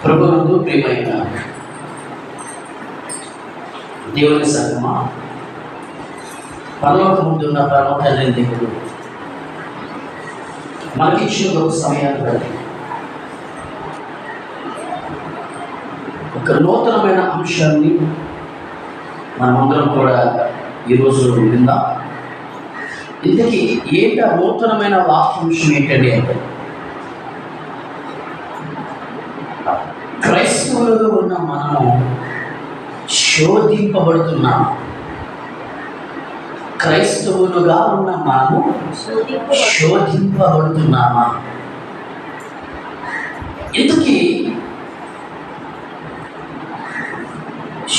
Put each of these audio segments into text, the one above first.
ప్రభునందు ప్రియమైన దేవుని సంగమా పరలోక ముందున్న పరమ తండ్రి దేవుడు మనకిచ్చిన ఒక సమయాన్ని బట్టి ఒక నూతనమైన అంశాన్ని మనమందరం కూడా ఈరోజు విందాం ఇంతకీ ఏంటి ఆ నూతనమైన వాక్యాంశం ఏంటండి అంటే? క్రైస్తవులుగా ఉన్న మనము శోధింపబడుతున్నాం క్రైస్తవులుగా ఉన్న మనము శోధింపబడుతున్నామా? ఎందుకీ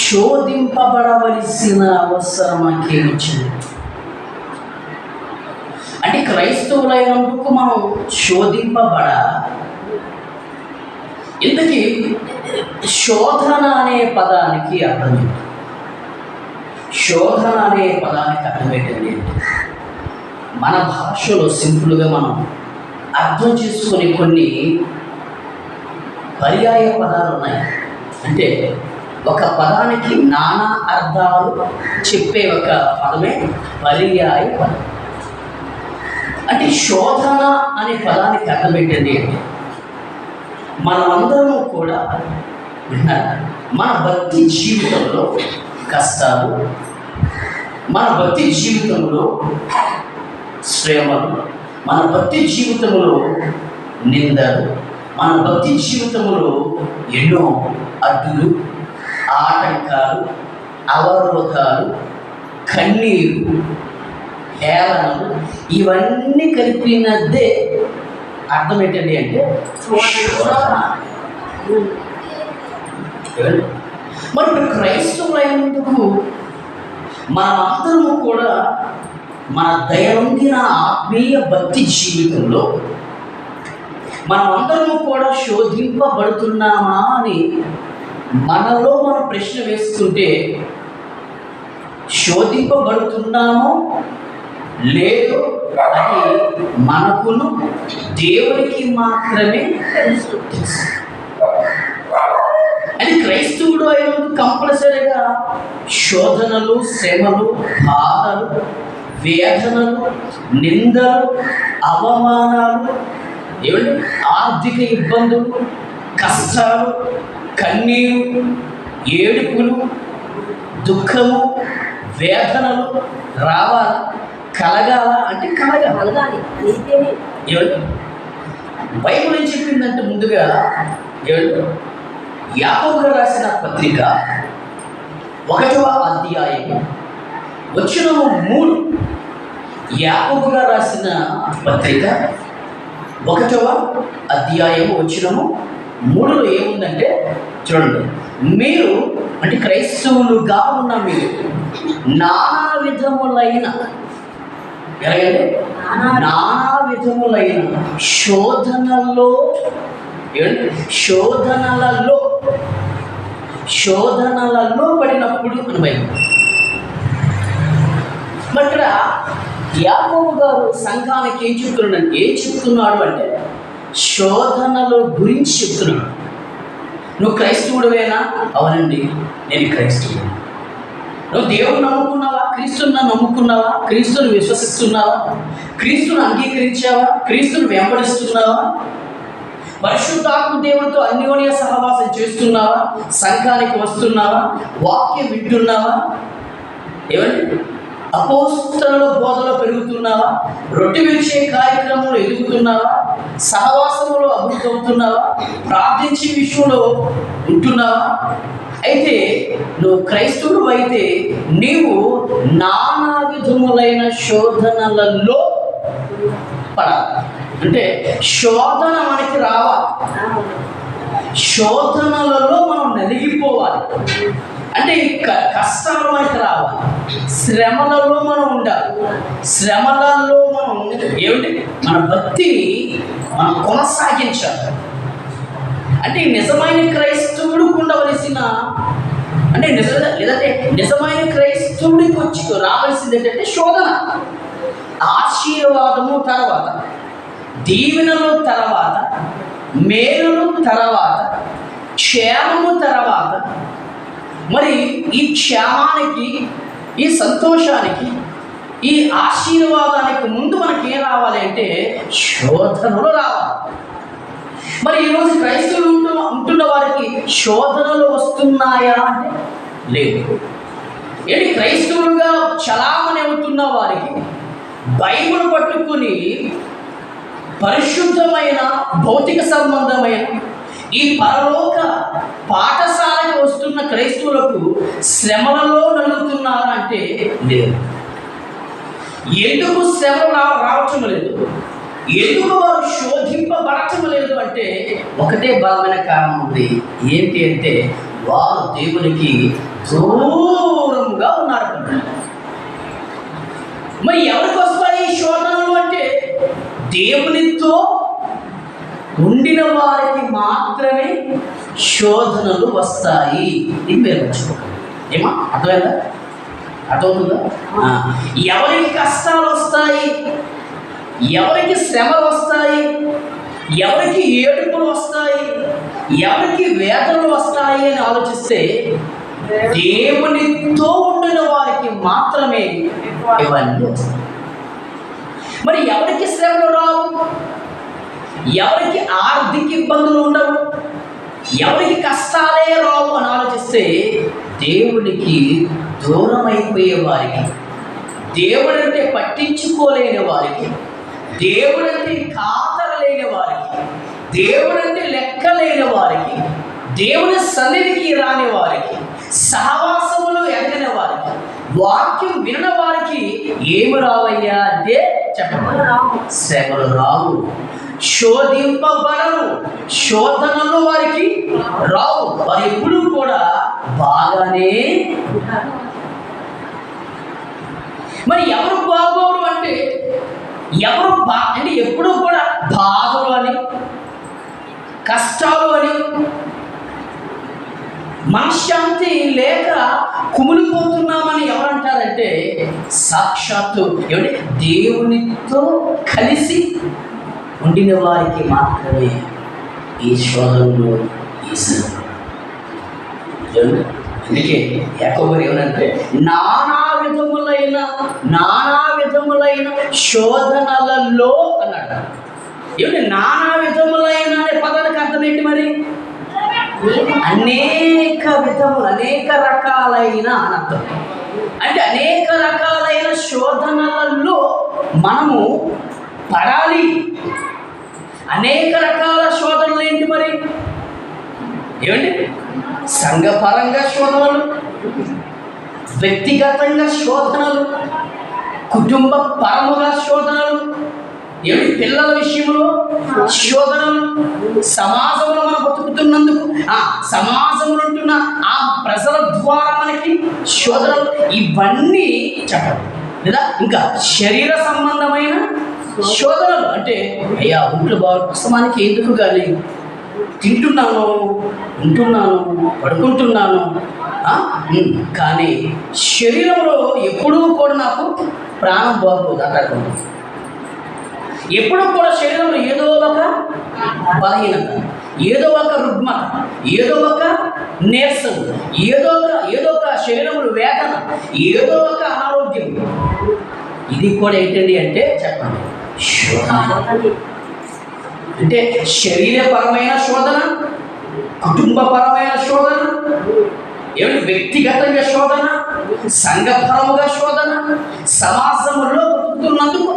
శోధింపబడవలసిన అవసరం మనకేమిచ్చింది అంటే క్రైస్తవులైనందుకు మనం శోధింపబడ ఇంతకీ శోధన అనే పదానికి అర్థం ఏంటి? శోధన అనే పదానికి అర్థం ఏంటండి? మన భాషలో సింపుల్గా మనం అర్థం చేసుకునే కొన్ని పర్యాయ పదాలు ఉన్నాయి అంటే ఒక పదానికి నానా అర్థాలు చెప్పే ఒక పదమే పర్యాయ పదం. అంటే శోధన అనే పదానికి అర్థం ఏంటండి అంటే. మనమందరము కూడా మన భక్తి జీవితంలో కష్టాలు మన భక్తి జీవితంలో శ్రమలు మన భక్తి జీవితంలో నిందలు మన భక్తి జీవితంలో ఎన్నో అడ్డులు ఆటంకాలు అవరోధాలు కన్నీరు హేళనలు ఇవన్నీ కలిపినదే అర్థం ఏంటండి అంటే మరి ఇప్పుడు క్రైస్తవులైనందుకు మనమందరము కూడా మన దైనందిన ఆత్మీయ భక్తి జీవితంలో మనమందరము కూడా శోధింపబడుతున్నామా అని మనలో మనం ప్రశ్న వేసుకుంటే శోధింపబడుతున్నామో లేదో అది మనకును దేవునికి మాత్రమే అది క్రైస్తవుడు అయినందుకు కంపల్సరిగా శోధనలు శ్రమలు బాధలు వేదనలు నిందలు అవమానాలు ఏమంటే ఆర్థిక ఇబ్బందులు కష్టాలు కన్నీరు ఏడుపులు దుఃఖము వేదనలు రావాలా? కలగాల? అంటే కలగాలి. బైబిల్ ఏం చెప్పిందంటే ముందుగా యాకోబులో రాసిన పత్రిక ఒకటవ అధ్యాయము. వచ్చినము మూడు. యాకోబుగా రాసిన పత్రిక ఒకటవ అధ్యాయము వచ్చినము మూడులో ఏముందంటే చూడండి మీరు అంటే క్రైస్తవులుగా ఉన్న మీరు నానా విధములైన ఎలాగంటే నానా విధములైన శోధనలో? శోధనలలో శోధనలలో పడినప్పుడు అని బైబిల్ మరి ఇక్కడ యాకోబు గారు సంఘానికి ఏం చెప్తున్నాడు ఏం చెప్తున్నాడు అంటే శోధనల గురించి చెప్తున్నాడు. నువ్వు క్రైస్తవుడువేనా? అవునండి నేను క్రైస్తవుడు నువ్వు దేవుడు నమ్ముకున్నావా? క్రీస్తుని నమ్ముకున్నావా? క్రీస్తుని విశ్వసిస్తున్నావా? క్రీస్తుని అంగీకరించావా? క్రీస్తుని వెంబడిస్తున్నావా? పరిశుద్ధాత్మ దేవుడితో అన్యోన్య సహవాసం చేస్తున్నావా? సంఘానికి వస్తున్నావా? వాక్యం వింటున్నావా? ఏమండి? అపోస్తల బోధలో పెరుగుతున్నావా? రొట్టె విరిచే కార్యక్రమంలో ఎదుగుతున్నావా? సహవాసంలో అభివృద్ధి అవుతున్నావా ప్రార్థించే విషయంలో ఉంటున్నావా? అయితే నువ్వు క్రైస్తవుడు అయితే నీవు నానా విధములైన శోధనలలో పడాలి. అంటే శోధన మనకి రావాలి. శోధనలలో మనం నలిగిపోవాలి. అంటే క- కష్టాలు రావాలి. శ్రమలలో మనం ఉండాలి. శ్రమలలో మనం ఏమిటి? మన భక్తిని మనం కొనసాగించాలి. అంటే నిజమైన క్రైస్తవుడికి ఉండవలసిన అంటే నిజ లేదంటే నిజమైన క్రైస్తవుడికి వచ్చి రావాల్సింది ఏంటంటే శోధన. ఆశీర్వాదము తర్వాత దీవెనలు తర్వాత మేలును తర్వాత క్షేమము తర్వాత మరి ఈ క్షేమానికి ఈ సంతోషానికి ఈ ఆశీర్వాదానికి ముందు మనకి ఏం రావాలి అంటే శోధనలు రావాలి. మరి ఈరోజు క్రైస్తవులు ఉంటున్న ఉంటున్న వారికి శోధనలు వస్తున్నాయా అంటే లేదు. ఏంటి క్రైస్తవులుగా చలామణి అవుతున్న వారికి బైబిల్ పట్టుకుని పరిశుద్ధమైన భౌతిక సంబంధమైన ఈ పరలోక పాఠశాలకి వస్తున్న క్రైస్తవులకు శ్రమలలో నలుగుతున్నారా అంటే లేదు. ఎందుకు శ్రమ రా రావటం లేదు? ఎందుకు వారు శోధింపబడటం లేదు అంటే ఒకటే బలమైన కారణం ఉంది. ఏంటి అంటే వారు దేవునికి దూరంగా ఉన్నారు మరి ఎవరికి వస్తాయి ఈ శోధనలు అంటే దేవునితో ఉండిన వారికి మాత్రమే శోధనలు వస్తాయి ఇది మీరు మర్చిపోకండి ఏమా? అర్థమైందా? అర్థమవుతుందా? ఎవరికి కష్టాలు వస్తాయి? ఎవరికి శ్రమలు వస్తాయి? ఎవరికి ఏడుపులు వస్తాయి? ఎవరికి వేదనలు వస్తాయి అని ఆలోచిస్తే దేవునితో ఉండిన వారికి మాత్రమే ఇవన్నీ వస్తాయి. మరి ఎవరికి శ్రమలు రావు? ఎవరికి ఆర్థిక ఇబ్బందులు ఉండవు ఎవరికి కష్టాలే రావు అని ఆలోచిస్తే దేవునికి దూరం అయిపోయే వారికి దేవుడంటే పట్టించుకోలేని వారికి దేవుడంటే ఖాతర లేని వారికి దేవుడంటే లెక్క లేని వారికి దేవుని సన్నిధికి రాని వారికి సహవాసములు ఎదగని వారికి వాక్యం వినని వారికి ఏమి రావయ్యా అంటే చెప్పండి శ్రమలు రావు. శోధింపబడరు. శోధనలు వారికి రావు. వారు ఎప్పుడు కూడా బాగానే మరి ఎవరు బాగోరు అంటే ఎవరు బా అంటే ఎప్పుడూ కూడా బాధలు అని కష్టాలు అని మనశ్శాంతి లేక కుమిలిపోతున్నామని ఎవరంటారంటే సాక్షాత్తు ఏమంటే దేవునితో కలిసి ఉండిన వారికి మాత్రమే ఈ శోధనలు ఈ అందుకే యాకోబు ఏమనంటే నానా విధములైన నానా విధములైన శోధనలలో అన్నాడు. ఏమిటి నానా విధములైన అనే పదానికి అర్థం ఏంటి మరి? అనేక విధములు అనేక రకాలైన అనర్థం అర్థం. అంటే అనేక రకాలైన శోధనలలో మనము పడాలి. అనేక రకాల శోధనలు ఏంటి మరి? ఏమండి సంఘపరంగా శోధనలు వ్యక్తిగతంగా శోధనలు కుటుంబ పరముగా శోధనలు ఏమిటి పిల్లల విషయంలో శోధనలు సమాజంలో మనం బతుకుతున్నందుకు ఆ సమాజంలో ఉంటున్న ఆ ప్రజల ద్వారా మనకి శోధనలు ఇవన్నీ చెప్పండి. లేదా ఇంకా శరీర సంబంధమైన శోధనలు అంటే అయ్యా ఒంట్లో బాగు పుస్తకానికి ఎందుకు కానీ తింటున్నాను ఉంటున్నాను పడుకుంటున్నాను కానీ శరీరంలో ఎప్పుడూ కూడా నాకు ప్రాణం బాగోదు అక్కడ ఎప్పుడూ కూడా శరీరంలో ఏదో ఒక బలహీనత ఏదో ఒక రుగ్మత ఏదో ఒక నీరసం ఏదో ఒక ఏదో ఒక శరీరంలో వేదన ఏదో ఒక అనారోగ్యం ఇది కూడా ఏంటండి అంటే చెప్పండి. అంటే శరీరపరమైన శోధన కుటుంబపరమైన శోధన ఏమిటి వ్యక్తిగతంగా శోధన సంఘపరముగా శోధన సమాజంలో బతుకుతున్నందుకు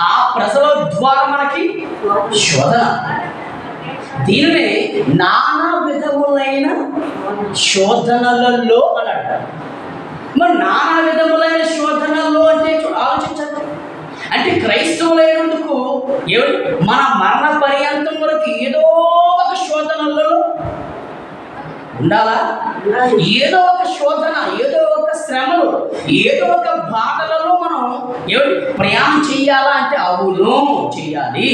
ఆ ప్రజల ద్వారా మనకి శోధన. దీనినే నానా విధములైన శోధనలలో అన్నాడు మరి నానా విధములైన శోధనల్లో అంటే ఆలోచించండి. అంటే క్రైస్తవులైనందుకు ఏమిటి మన మరణ పర్యంతం వరకు ఏదో ఒక శోధనలలో ఉండాలా? ఏదో ఒక శోధన ఏదో ఒక శ్రమలు ఏదో ఒక బాధలలో మనం ఏమిటి ప్రయాణం చెయ్యాలా అంటే అవును చెయ్యాలి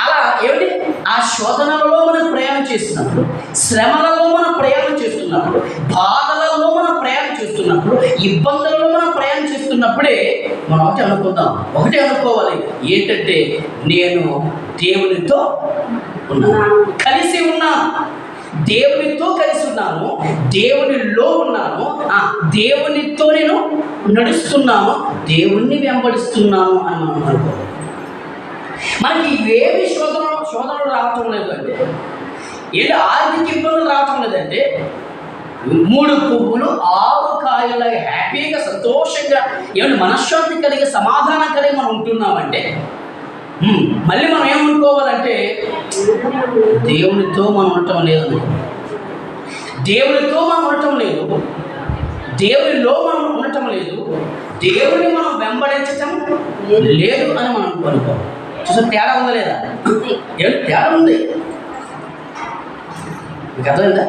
అలా ఏమిటి ఆ శోధనలలో మనం ప్రయాణం చేస్తున్నప్పుడు శ్రమలలో మనం ప్రయాణం చేస్తున్నప్పుడు బాధలలో మనం ప్రయాణం చేస్తున్నప్పుడు ఇబ్బందులలో మనం ప్రయాణం చేస్తున్నప్పుడే మనం ఒకటి అనుకుందాం. ఒకటే అనుకోవాలి. ఏంటంటే నేను దేవునితో ఉన్నాను. కలిసి ఉన్నాను. దేవునితో కలిసి ఉన్నాను. దేవునిలో ఉన్నాను. ఆ దేవునితో నేను నడుస్తున్నాను. దేవుణ్ణి వెంబడిస్తున్నాను అని మనం అనుకోవాలి. మనకి ఏమి శోధన శోధనలు రావటం లేదు అంటే ఏంటి ఆర్థిక ఇబ్బందులు రావటం లేదంటే మూడు పువ్వులు ఆరు కాయల హ్యాపీగా సంతోషంగా ఏమంటే మనశ్శాంతి కలిగి సమాధానం కలిగి మనం ఉంటున్నామంటే మళ్ళీ మనం ఏమనుకోవాలంటే దేవునితో మనం ఉండటం లేదు. దేవునితో మనం ఉండటం లేదు. దేవునిలో మనం ఉండటం లేదు. దేవుని మనం వెంబడించటం లేదు అని మనం అనుకోవాలి. చూసా తేడా ఉందా లేదా? ఏం తేడా ఉంది? మీకు అర్థమైందా?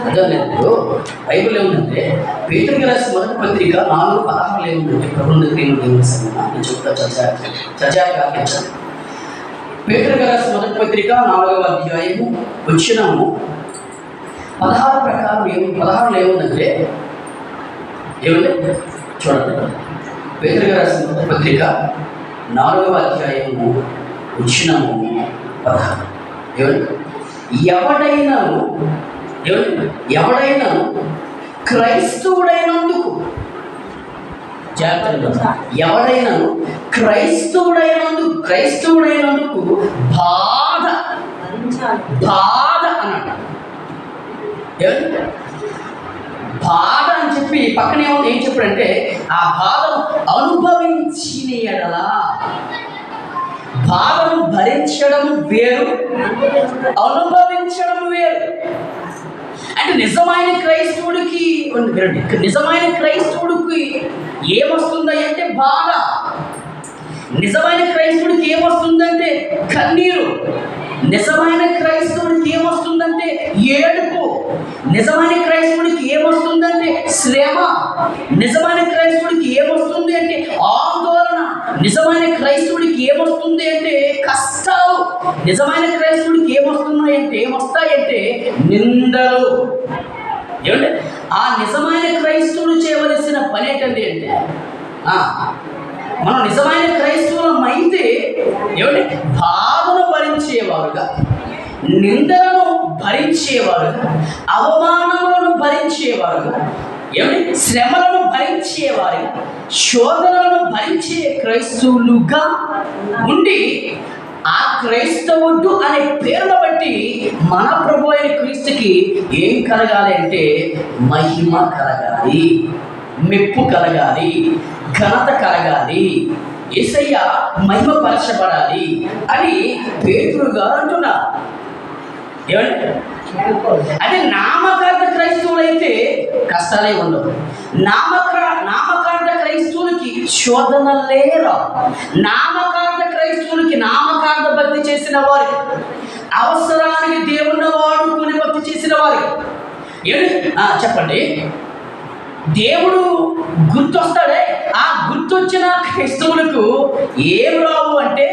అర్థమైంది. లేదు బైబిల్ ఏముందంటే పేతుడికి రాసిన మొదటి పత్రిక నాలుగు పదహారులు ఏముందంటే ప్రభు దగ్గర దేవుని నేను చెప్తా చర్చా చర్చా వ్యాఖ్యించాను పేతుడికి రాసిన మొదటి పత్రిక నాలుగవ అధ్యాయము వచ్చినాము. పదహారు ప్రకారం ఏమి పదహారులు ఏముందంటే ఏముంది? చూడండి. పేతుడికి రాసిన మొదటి పత్రిక నాలుగవ అధ్యాయము వచ్చినము పదహారు. ఏమండి ఎవడైనా ఏమండి ఎవడైనాను క్రైస్తవుడైనందుకు జాగ్రత్తగా ఎవడైనాను క్రైస్తవుడైనందుకు క్రైస్తవుడైనందుకు బాధ బాధ అన్నట్టు ఏమండి బాధ అని చెప్పి పక్కనే ఉంది ఏం చెప్పాడంటే ఆ బాధను అనుభవించిన ఎడలా బాధను భరించడం వేరు అనుభవించడం వేరు. అంటే నిజమైన క్రైస్తవుడికి నిజమైన క్రైస్తవుడికి ఏమొస్తుంది అంటే బాధ. నిజమైన క్రైస్తవుడికి ఏమొస్తుందంటే కన్నీరు. నిజమైన క్రైస్తవుడికి ఏమొస్తుందంటే ఏడుపు. నిజమైన క్రైస్తవుడికి ఏమొస్తుందంటే శ్రమ. నిజమైన క్రైస్తవుడికి ఏమొస్తుంది అంటే ఆందోళన. నిజమైన క్రైస్తవుడికి ఏమొస్తుంది అంటే కష్టాలు. నిజమైన క్రైస్తవుడికి ఏమొస్తున్నాయంటే ఏమొస్తాయంటే నిందలు. ఏమంటే ఆ నిజమైన క్రైస్తవుడు చేయవలసిన పని ఏంటండి అంటే మనం నిజమైన క్రైస్తవులం అయితే ఏమంటే బాధను భరించేవారుగా నిందలను భరించేవారుగా అవమానములను భరించేవారుగా ఏమిటి శ్రమలను భరించేవారు శోధనలను భరించే క్రైస్తవులుగా ఉండి ఆ క్రైస్తవుడు అనే పేరును బట్టి మన ప్రభు అయిన క్రీస్తుకి ఏం కలగాలి అంటే మహిమ కలగాలి మెప్పు కలగాలి ఘనత కలగాలి. ఏసయ్య మహిమపరచబడాలి అని పేతురు గారు అంటున్నారు. ఏమండి? అదే నామకార్థ క్రైస్తవులైతే కష్టాలే ఉండవు. నామక నామకార్థ క్రైస్తవులకి శోధనలే రావు. నామకార్థ క్రైస్తవులకి నామకార్థ భక్తి చేసిన వారికి అవసరానికి దేవుని వాడుకుని భక్తి చేసిన వారికి చెప్పండి. దేవుడు గుర్తొస్తాడే. ఆ గుర్తొచ్చిన క్రైస్తవులకు ఏం రావు అంటే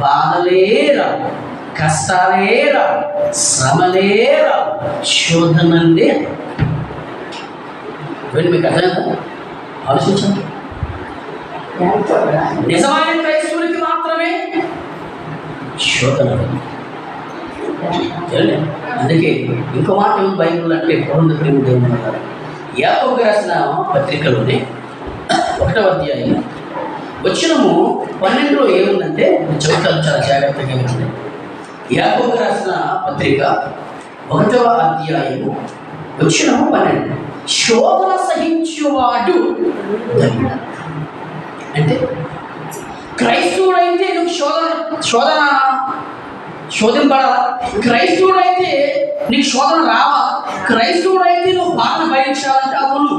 బాధలే రావు కష్టాలే రావు శ్రమలే రావు శోధనలే ఇవన్నీ మీకు అర్థమైందా? ఆలోచించండి. నిజమైన క్రైస్తవులకి మాత్రమే శోధన అందుకే ఇంకో మాట బైబుల్ అంటే పొంద దేవుడు అన్నారు యాకోబు రాసిన పత్రికలోనే ఒకటవ అధ్యాయం వచ్చినము పన్నెండులో ఏముందంటే నేను చెబుతాను చాలా జాగ్రత్తగా ఉంది యాకోబు రాసిన పత్రిక ఒకటవ అధ్యాయము వచ్చినము పన్నెండు. శోధన సహించువాడు అంటే క్రైస్తవుడైతే నువ్వు శోధన శోధన శోధింపడాలా క్రైస్తవుడైతే నీకు శోధన రావా? క్రైస్తవుడైతే నువ్వు బాధ భరించాలంటే అవును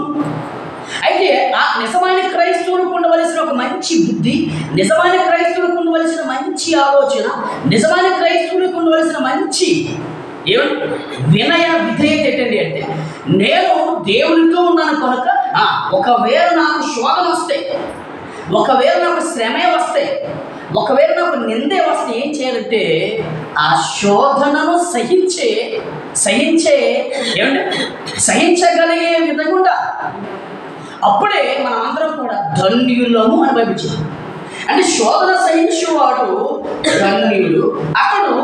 అయితే ఆ నిజమైన క్రైస్తవుడికి ఉండవలసిన ఒక మంచి బుద్ధి నిజమైన క్రైస్తవుడికి ఉండవలసిన మంచి ఆలోచన నిజమైన క్రైస్తవుడికి ఉండవలసిన మంచి ఏమంటే వినయ విధేయత ఏంటండి అంటే నేను దేవునితో ఉన్నాను కనుక ఒకవేళ నాకు శోధన వస్తే ఒకవేళ నాకు శ్రమే వస్తే ఒకవేళ నాకు నిందే వస్తే ఏం చేయాలంటే ఆ శోధనను సహించే సహించే ఏమంటే సహించగలిగే విధంగా ఉండాలి అప్పుడే మనం అందరం కూడా ధన్యులము అని భావించాం అంటే శోధన సహించేవాడు ధన్యుడు. అతడు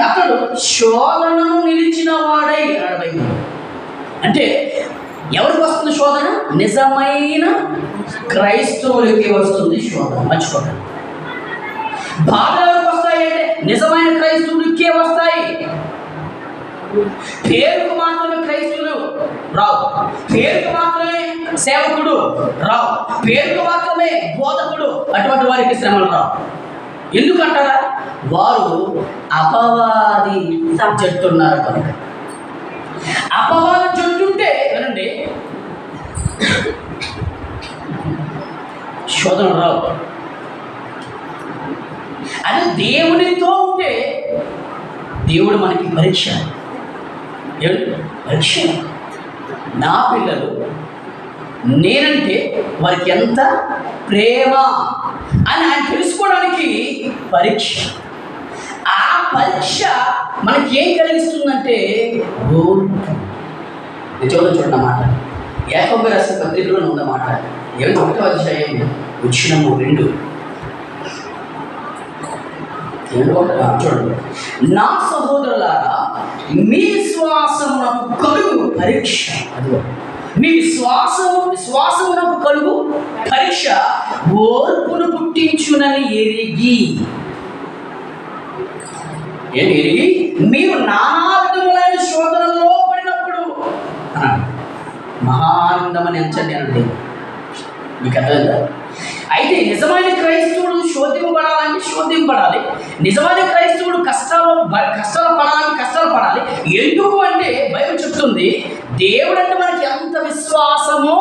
అతడు శోధనను నిలిచిన వాడై అన్నాడు అంటే ఎవరికి వస్తుంది శోధన? నిజమైన క్రైస్తవులకి వస్తుంది శోధన. మర్చిపోకండి. బాధలు ఎవరికి వస్తాయి అంటే నిజమైన క్రైస్తవులకే వస్తాయి. పేరుకు మాత్రమే క్రైస్తవులు రావు. పేరుకు మాత్రమే సేవకుడు రావు. పేరుకు మాత్రమే బోధకుడు అటువంటి వారికి శ్రమలు రావు. ఎందుకంటారా? వారు అపవాది చెట్టున్నారు కనుక. అపవాది చెట్టుంటే వినండి. శోధన రావు. అది దేవునితో ఉంటే దేవుడు మనకి పరీక్ష. ఏమిటి? పరీక్ష. నా పిల్లలు నేనంటే వారికి ఎంత ప్రేమ అని ఆయన తెలుసుకోవడానికి పరీక్ష. ఆ పరీక్ష మనకి ఏం కలిగిస్తుందంటే ఓర్పు చూడండి చూడండి మాట. ఏకంగా రాసిన పత్రికలో ఉన్నమాట ఏమిటి ఒకటో అధ్యాయం? వచ్చినము రెండు. చూడండి నా సహోదరులారా మీ విశ్వాసమునకు కలుగు పరీక్ష. మీ విశ్వాసము విశ్వాసమునకు కలుగు పరీక్ష ఓర్పును పుట్టించునని ఎరిగి. ఎరిగి? మీరు నానా విధములైన శోధనలో పడినప్పుడు. మహానందమని ఎంచండి అండి మీకు అర్థమైందా? అయితే నిజమైన క్రైస్తవుడు శోధింపబడాలంటే శోధింపడాలి నిజమైన క్రైస్తవుడు కష్టాలు కష్టాలు పడాలని కష్టాలు పడాలి. ఎందుకు అంటే బైబిల్ చెప్తుంది దేవుడు అంటే మనకి ఎంత విశ్వాసమో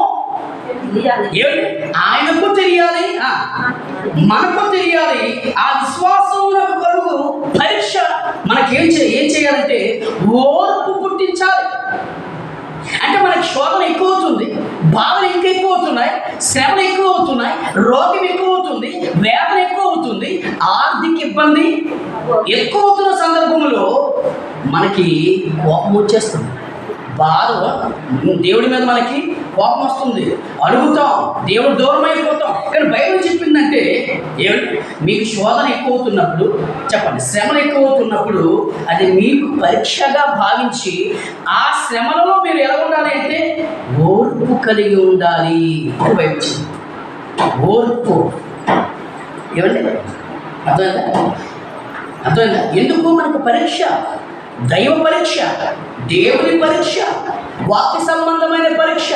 ఆయనకు తెలియాలి. మనకు తెలియాలి. ఆ విశ్వాసమునకు కలుగు పరీక్ష మనకేం చే ఏం చేయాలంటే ఓర్పు పుట్టించాలి. అంటే మనకి శోధన ఎక్కువ అవుతుంది బాధలు ఇంకా ఎక్కువ అవుతున్నాయి శ్రమలు ఎక్కువ అవుతున్నాయి రోగం ఎక్కువ అవుతుంది వేదన ఎక్కువ అవుతుంది ఆర్థిక ఇబ్బంది ఎక్కువ అవుతున్న సందర్భంలో మనకి కోపం వచ్చేస్తుంది. బాధ దేవుడి మీద మనకి కోపం వస్తుంది. అడుగుతాం. దేవుడు దూరం అయిపోతాం కానీ బైబిల్ చెప్పిందంటే ఏమిటి? మీకు శోధన ఎక్కువ అవుతున్నప్పుడు చెప్పండి శ్రమలు ఎక్కువ అవుతున్నప్పుడు అది మీకు పరీక్షగా భావించి ఆ శ్రమలలో మీరు ఎలా ఉండాలి అంటే ఓర్పు కలిగి ఉండాలి అని బైబిల్ ఓర్పు. ఏమండి? అర్థమైందా? అర్థమైందా? ఎందుకు? మనకు పరీక్ష దైవ పరీక్ష. దేవుని పరీక్ష వాక్య సంబంధమైన పరీక్ష.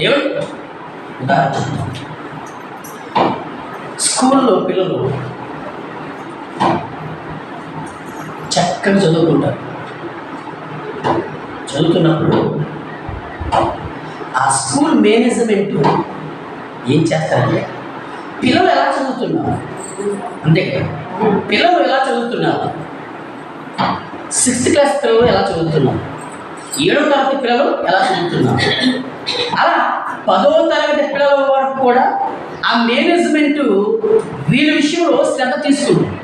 ఏమిటి ఉదాహరణ స్కూల్లో పిల్లలు చక్కగా చదువుకుంటారు. చదువుతున్నప్పుడు ఆ స్కూల్ మేనేజ్మెంట్ ఏం చేస్తారంటే పిల్లలు ఎలా చదువుతున్నారు? అంతే కదా. పిల్లలు ఎలా చదువుతున్నారు? సిక్స్త్ క్లాస్ పిల్లలు ఎలా చదువుతున్నారు? ఏడో తరగతి పిల్లలు ఎలా చదువుతున్నారు? అలా పదవ తరగతి పిల్లల వరకు కూడా ఆ మేనేజ్మెంట్ వీళ్ళ విషయంలో శ్రద్ధ తీసుకుంటుంది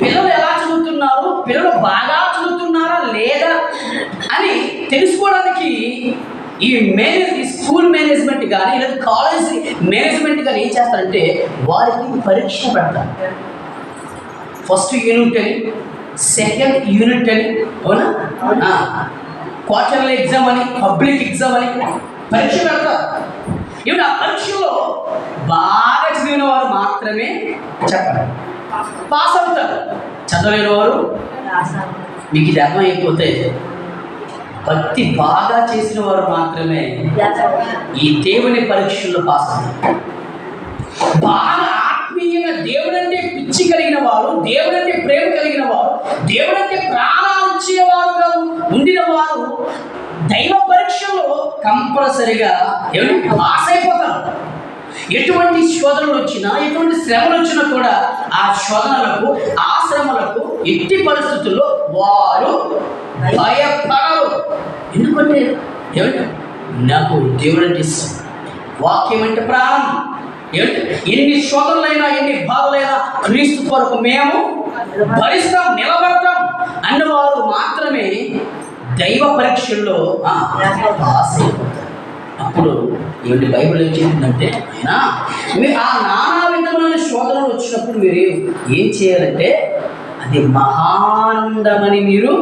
పిల్లలు ఎలా చదువుతున్నారు? పిల్లలు బాగా చదువుతున్నారా లేదా అని తెలుసుకోవడానికి ఈ మేనేజ్ ఈ స్కూల్ మేనేజ్మెంట్ కానీ లేదా కాలేజ్ మేనేజ్మెంట్ కానీ ఏం చేస్తారంటే వారికి పరీక్ష పెడతారు. ఫస్ట్ యూనిట్ అని సెకండ్ యూనిట్ అని అవునా? క్వార్టర్లీ ఎగ్జామ్ అని పబ్లిక్ ఎగ్జామ్ అని పరీక్ష పెడతారు ఇప్పుడు ఆ పరీక్షలో బాగా చదివిన వారు మాత్రమే చెప్పండి పాస్ అవుతారు. చదవలేని వారు మీకు ఇది అర్థమైపోతే భక్తి బాగా చేసిన వారు మాత్రమే ఈ దేవుని పరీక్షల్లో పాస్ అవుతారు. బాగా ఆత్మీయంగా దేవుడంటే పిచ్చి కలిగిన వారు దేవుడంటే ప్రేమ కలిగిన వారు దేవుడంటే ప్రాణాలు ఇచ్చేవారుగా ఉండిన వారు. దైవ పరీక్షలో కంపల్సరిగా ఏమిటి పాస్ అయిపోతారు. ఎటువంటి శోధనలు వచ్చినా ఎటువంటి శ్రమలు వచ్చినా కూడా ఆ శోధనలకు ఆ శ్రమలకు ఎట్టి పరిస్థితుల్లో వారు భయపడరు. ఎందుకంటే ఏమంటే నాకు దేవుడు అంటే ఇష్టం. వాక్యం అంటే ప్రాణం. ఎన్ని శోధనలైనా ఎన్ని బాధలైనా క్రీస్తు కొరకు మేము భరిస్తాం నిలబడతాం అన్నవారు మాత్రమే దైవ పరీక్షల్లో పాస్ అప్పుడు ఏమిటి బైబిల్ ఏం చెప్తుందంటే ఆయన మీరు ఆ నానా విధమైన శోధనలు వచ్చినప్పుడు మీరు ఏం చేయాలంటే అది మహానందమని మీరు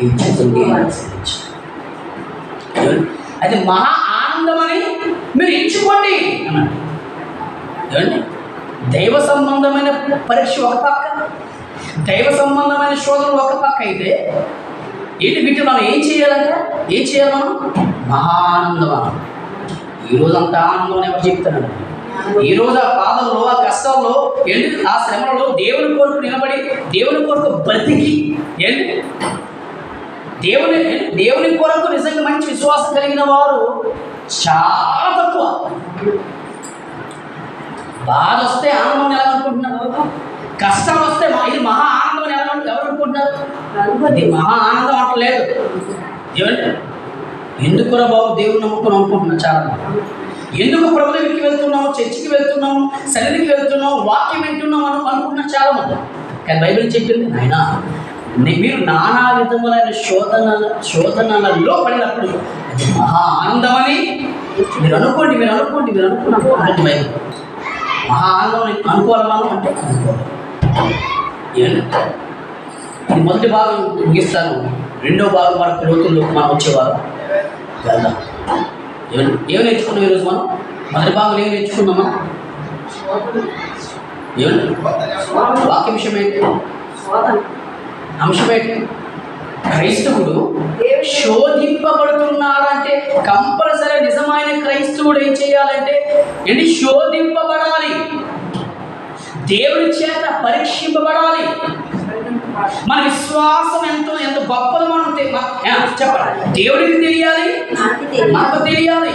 ఎంచుకుంటే అది మహా ఆనందమని మీరు ఎంచుకోండి అన్నాడు. ఏమండి? దైవ సంబంధమైన పరీక్ష ఒక పక్క దైవ సంబంధమైన శోధనలు ఒక పక్క అయితే ఏంటి వీటి మనం ఏం చేయాలంట ఏం చేయాలి మనం? మహానందం అన్నాడు. ఈ అంత ఆనందం ఎవరు చెప్తాను ఈ రోజు ఆ బాధల్లో ఆ కష్టాల్లో ఏంటి? ఆ శ్రమలో దేవుని కొరకు నిలబడి దేవుని కొరకు బ్రతికి ఏంటి? దేవుని దేవుని కొరకు నిజంగా మంచి విశ్వాసం కలిగిన వారు చాలా తక్కువ. బాధ వస్తే ఆనందం ఎలా అనుకుంటున్నారు కష్టం వస్తే మా- ఇది మహా ఆనందం ఎలా ఎవరు అనుకుంటున్నారు? ఇది మహా ఆనందం అంటలేదు. ఏమంటే ఎందుకురా బాబు దేవుని నమ్ముకుని అనుకుంటున్నాను చాలా ఎందుకు ప్రభుత్వకి వెళ్తున్నాం చర్చికి వెళ్తున్నాం సన్నిధికి వెళ్తున్నాం వాక్యం వింటున్నాం అని అనుకుంటున్నారు చాలా మంది? కానీ బైబిల్ చెప్పింది ఆయన మీరు నానా విధములైన శోధన శోధనలలో పడినప్పుడు మహా ఆనందమని మీరు అనుకోండి మీరు అనుకోండి మీరు అనుకున్నప్పుడు బైబిల్. మహా ఆనందం అని అనుకోవాలి అంటే? ఇది మొదటి భాగం ముగిస్తాను. రెండో భాగం వరకు లోతుల్లో మనం వచ్చేవారు. వెళ్దాం. ఏం- నేర్చుకున్నాం ఈరోజు మనం? మొదటి భాగం ఏం నేర్చుకున్నాం మనం? ఏమండి వాక్య విషయం ఏంటి? అంశం ఏంటి? క్రైస్తవుడు శోధింపబడుతున్నాడంటే కంపల్సరీ నిజమైన క్రైస్తవుడు ఏం చేయాలంటే ఏంటి శోధింపబడాలి. దేవుని చేత పరీక్షింపబడాలి. మన విశ్వాసం ఎంతో ఎంత గొప్పదో మనం చెప్పండి. దేవుడికి తెలియాలి మనకు తెలియాలి.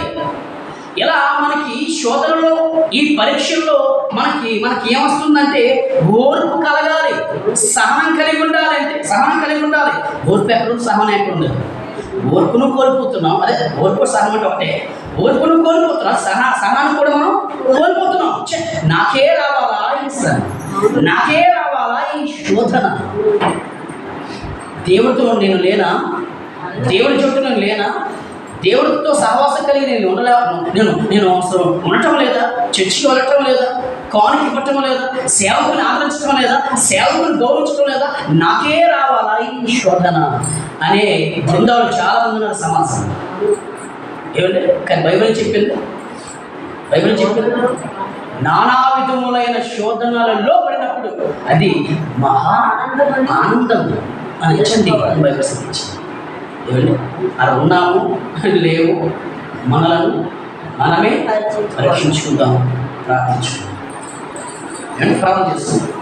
ఇలా మనకి శోధనలో ఈ పరీక్షల్లో మనకి మనకి ఏమొస్తుందంటే ఓర్పు కలగాలి. సహనం కలిగి ఉండాలి అంటే సహనం కలిగి ఉండాలి. ఓర్పు ఎక్కడ సహనం ఎక్కడ ఉండదు ఓర్పును కోల్పోతున్నాం. అదే ఓర్పు సహనం అంటే ఒకటే. ఓర్పును కోల్పోతున్నాం సహ సహనాన్ని కూడా మనం కోల్పోతున్నాం. నాకే రావాలా ఈ సహనం? నాకే రావాలా ఈ శోధన? దేవుడితో నేను లేనా? దేవుడి చుట్టూ నేను లేనా? దేవుడితో సహవాసం కలిగి నేను ఉండలే నేను నేను అసలు ఉండటం లేదా? చర్చికి వెళ్ళటం లేదా? కానుక ఇవ్వటం లేదా? సేవకుని ఆదరించడం లేదా? సేవకుని గౌరవించడం లేదా? నాకే రావాలా ఈ శోధన? అనే బృందాలు చాలా మంది ఉన్నారు సమాజం ఏమంటే కానీ బైబిల్ చెప్పింది? బైబిల్ చెప్పింది? నానా విధములైన శోధనలలో పడినప్పుడు అది మహా ఆనందం అని ఇచ్చింది బైబిల్ సంబంధించింది ఏమండి అలా ఉన్నాము లేవు. మనలను మనమే పరీక్షించుకుందాం ప్రార్థించుకుందాం ప్రార్థన చేస్తున్నాం